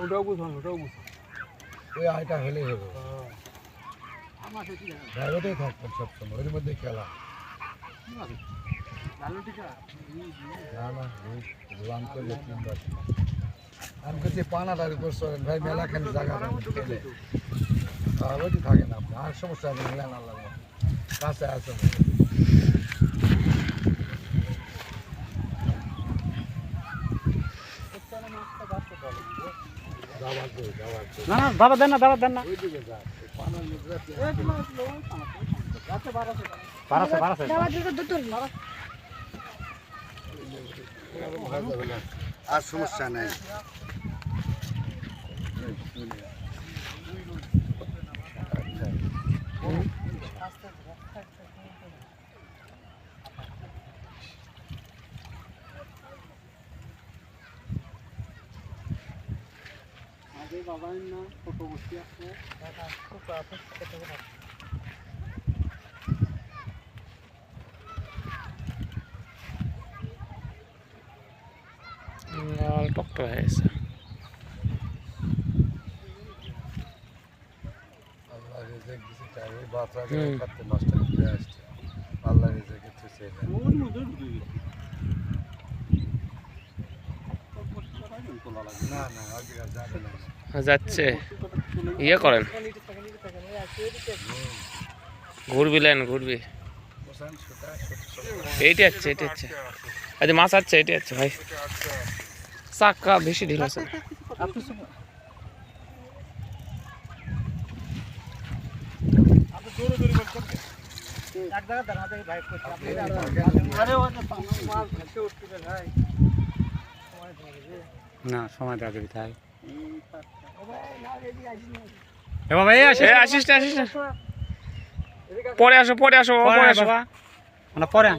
ওটাও বুঝান ওটাও বুঝান ওই আয়টা হলেই হবে সেটি থাকবেন সবসময় ওর মধ্যে খেলা। না না রান করলে তিনবার আমি করছি পানাটার উপর সরেন ভাই মেলাখানি জায়গা খেলে। আর থাকে না আর সমস্যা হবে মিলান আল্লাহ কাছে আছে। না না দাদা দেন না দাদা দেন না। বাড়াছে বাড়াছে আর সমস্যা নেই। আগে বাবা না ছোট বসে আছে। লাল টকটক হয়ে গেছে আল্লাহ রেজেক ওর মধ্যে ঢুকে গেছে না না আগে আর যাবে না। যাচ্ছে। ইয়ে করেন। ঘুরবি লেন, ঘুরবি। এইটি আছে এটি আছে। আচ্ছা মাছ আছে এটি আছে, ভাই। চাক্কা বেশি ঢিল আছে। না, সময় দেওয়া তাই। এ বাবা এই আসিস আসিস না আসিস না। পরে আসো পরে আসো পরে আসো। মানে পরে।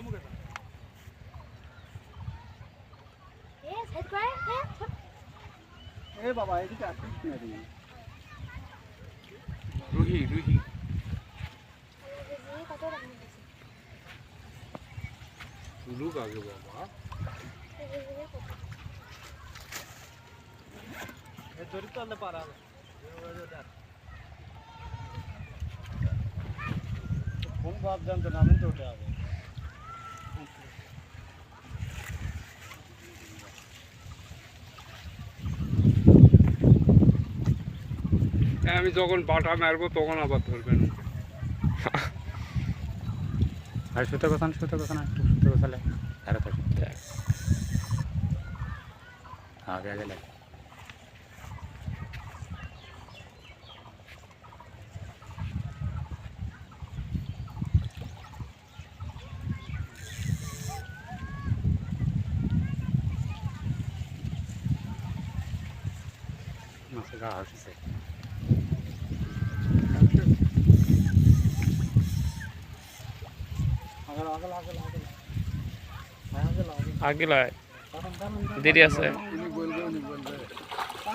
এ বাবা এদিকে আসিস না রুহি রুহি। লুক আগে বাবা। এ ধরি তো পারা না আমি তো ওটা আগে আমি যখন বাটা মারবো তখন আবার ধরবেন। আর সুতো গোছান সুতো গোছান একটু সুতো গোছালে আরে তো আগে আগে লাগে আগল আগল আগল আগল। আগল আগে লয় দেরি আছে।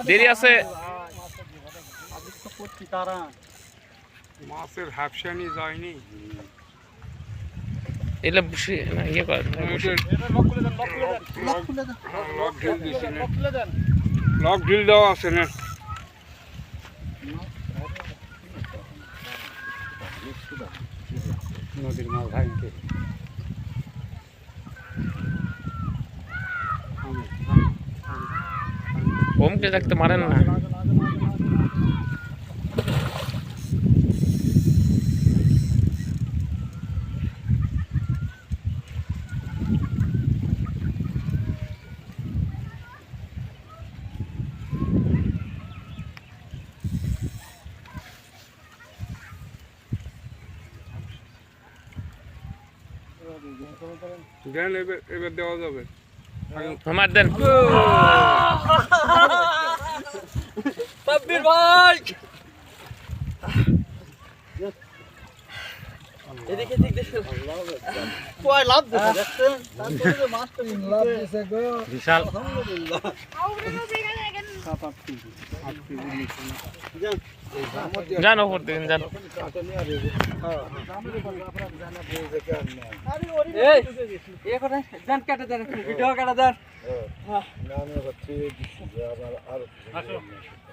দেরি আছে। আদিক তো করছি তারা মাছের হাফসানি যায়নি। এলে বসে না ইয়ে বসে। লক খুলে দেন লক খুলে দেন। লক খুলে দেন লক ঢিল দিছে না। লক খুলে দেন। লক ঢিল দেওয়া আছে না? নদীর মাছ নাকি ওমকে দেখতে মারেন না। দেন এবার এবার দেওয়া যাবে। আমার দেন। তাব্বির ভাই! এদিকে দিক দেখো কয় লাভ দিছে দেখছেন? তারপরে যে মাছটা লাভ দিছে গো বিশাল। আলহামদুলিল্লাহ। সাত আট কেজি আট করতে করে দেন কেটে দেন ভিডিও কেটে দেন।